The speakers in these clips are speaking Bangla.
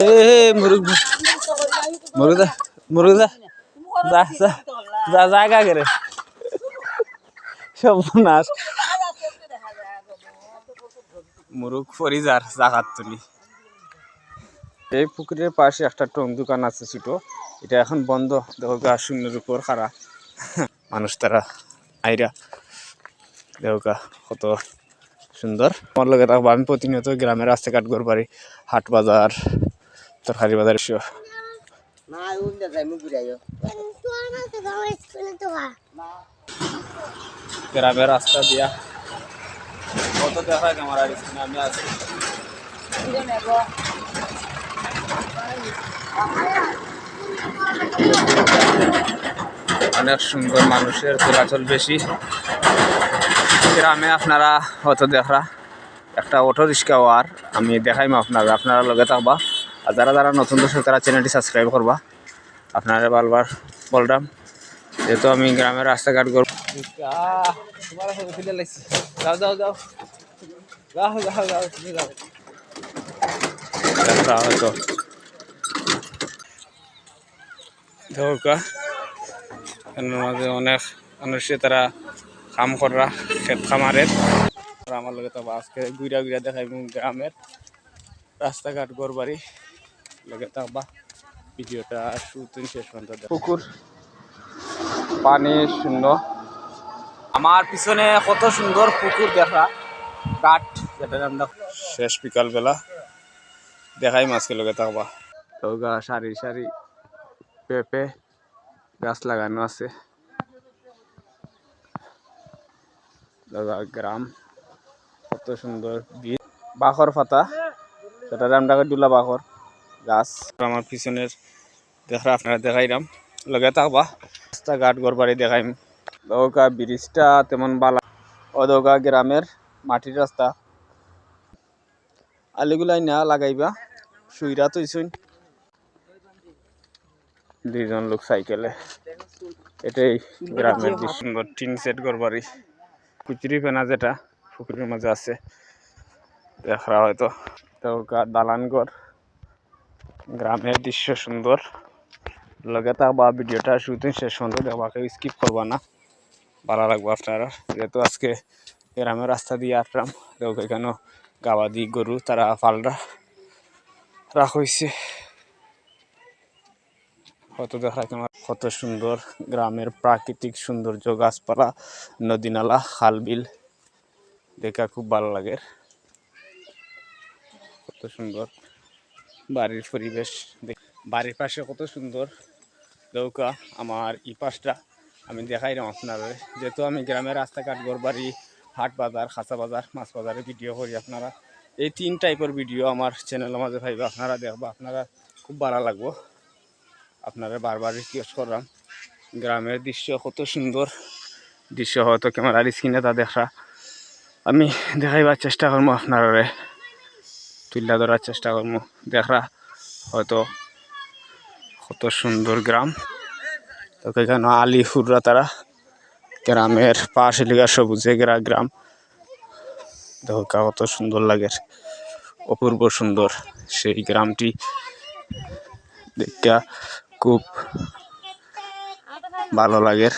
হে হে মুরুগ। যা যা যা জায়গা করে। সব নাশ মুরুগ জাগাত এই পুকুরের পাশে একটা টং দোকান আছে ছোট। এটা এখন বন্ধ। দেখো গা শূন্যের উপর খারা মানুষ তারা আইরা। দেখো গা কত সুন্দর। আমার লগে থাকব আমি প্রতিনিয়ত গ্রামের রাস্তাঘাট ঘর বাড়ি হাট বাজার। তরকারি বাজার গ্রামের রাস্তা দিয়া। কত দেখায় আমার আর আমি আছি। অনেক সুন্দর মানুষের চলাচল বেশি। গ্রামে আপনারা হয়তো দেখা একটা অটো রিক্সা আর আমি দেখাইম আপনারা আপনারা লগে থাকবা। আর যারা যারা নতুন দর্শক তারা চ্যানেলটি সাবস্ক্রাইব করবা আপনারা বারবার বললাম যেহেতু আমি গ্রামের রাস্তাঘাট করব মাঝে অনেক মানুষে তারা কাম করা ক্ষেত খামারের আমার লগে তো আজকে ঘুরা ঘুরা দেখাই গ্রামের রাস্তাঘাট ঘর লগে থাকবা ভিডিওটা শুটিং শেষ পর্যন্ত পুকুর পানি শূন্য। আমার পিছনে কত সুন্দর পুকুর দেখা। কাঠ যেটা আমরা শেষ বিকাল বেলা দেখাই মাছকে লগে থাকবা তো গা সারি সারি। পেঁপে গাছ লাগানো আছে। গ্রাম। কত সুন্দর বীজ বাখর পাতা। সেটা আমরা ডুলা বাখর গাছ। আমার পিছনের দেখা আপনারা দেখাইলাম। লগে থাকবা। রাস্তাঘাট ঘর বাড়ি দেখাইম। দৌকা, ব্রিজটা তেমন বালা। অদৌকা গ্রামের মাটির রাস্তা। আলিগুলাই না লাগাইবা। সুইরা তুইছুন দুইজন লোক সাইকেলে। এটাই গ্রামের সুন্দর টিন সেট ঘর বাড়ি কুচুরি ফেনা যেটা, পুকুরের মাঝে আছে। দেখা হয়তো। দৌকা, দালান ঘর। গ্রামের দৃশ্য সুন্দর। লগে বা ভিডিওটা শুতে শেষ পর্যন্ত দেখবাকে স্কিপ করবা না। ভালো লাগবো আপনারা। যেহেতু আজকে গ্রামের রাস্তা দিয়ে আসলাম, দেখো এখানেও গাবাদি গরু, তারা পালরা রাখ হয়েছে কত দেখা তোমার, কত সুন্দর গ্রামের প্রাকৃতিক সৌন্দর্য, গাছপালা, নদী নালা, খাল বিল, দেখা খুব ভালো লাগে। কত সুন্দর। বাড়ির পরিবেশ বাড়ির পাশে কত সুন্দর নৌকা আমার ই পাশটা। আমি দেখাইলাম আপনারা যেহেতু আমি গ্রামের রাস্তাঘাট বাড়ি হাট বাজার, খাঁচা বাজার, মাছ বাজারে ভিডিও করি আপনারা। এই তিন টাইপের ভিডিও আমার চ্যানেলের মাঝে ভাইবা, আপনারা দেখবা, আপনারা খুব ভালো লাগবো। আপনারা বারবার রিকোয়েস্ট করলাম, গ্রামের দৃশ্য কত সুন্দর, দৃশ্য হয়তো ক্যামেরার স্ক্রিনে তা দেখা। আমি দেখাইবার চেষ্টা করব আপনারা। তুলে ধরার চেষ্টা করব। দেখা হয়তো কত সুন্দর গ্রাম। তো এখানে আলি হুররা তারা গ্রামের পাশে লিগা সবুজে গেরা গ্রাম। দেখো কত সুন্দর লাগে। অপূর্ব সুন্দর সেই গ্রামটি। দেখা খুব ভালো লাগে।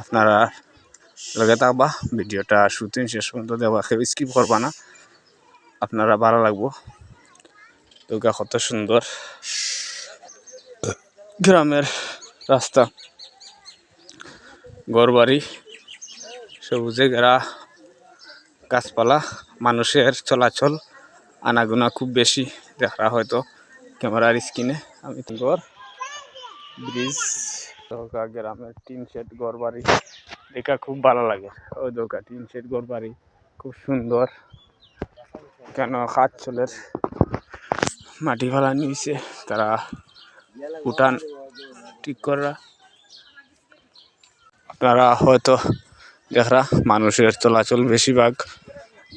আপনারা লগে থাকবা। ভিডিওটা শুটিং শেষ পর্যন্ত দেওয়া স্কিপ করবা না। আপনারা ভালো লাগবো। দুর্গা কত সুন্দর। গ্রামের রাস্তা। ঘরবাড়ি, সবুজে ঘেরা, গাছপালা, মানুষের চলাচল, আনাগোনা খুব বেশি দেখা হয়তো ক্যামেরার স্ক্রিনে। আমি ঘর, ব্রিজ দৌকা গ্রামের টিন শেড ঘর বাড়ি দেখা খুব ভালো লাগে। ওই দৌকা টিন শেড ঘর বাড়ি খুব সুন্দর। কেন হাত চলের মাটি ফেলা নিয়েছে? তারা উঠান ঠিক করা আপনারা হয়তো দেখরা মানুষের চলাচল বেশিরভাগ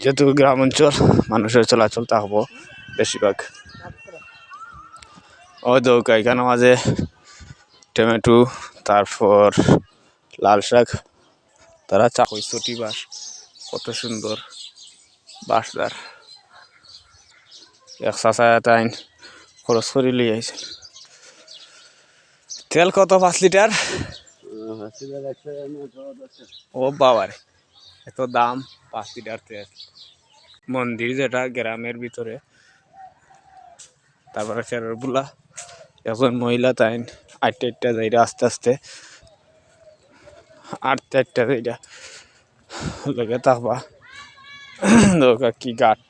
যেহেতু গ্রাম অঞ্চল, মানুষের চলাচল থাকব বেশিরভাগ। ওই দৌকা এখানে মাঝে টমেটো, তারপর লাল শাক, তারা চাকই ছটি বাস, কত সুন্দর বাসদার। এক চাচা তাইন খরচ করে লিয়ে আইছে। তেল কত পাঁচ লিটার? ও বাবারে, এত দাম পাঁচ লিটার তেল। মন্দির যেটা গ্রামের ভিতরে, তারপরে ফেরোরগুলা এখন মহিলা তাই আটটা আটটা যাইরা আস্তে আস্তে, আটটা আটটা যাইরা, লগে থাকবা দরকার কি গাট।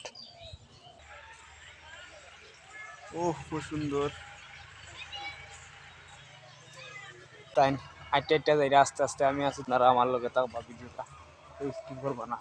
ও খুব সুন্দর। তাই আটটা আটটা যাই আস্তে আস্তে আমি আছি তারা আমার লগে তাও ভিডিওটা। স্কিপ করব না?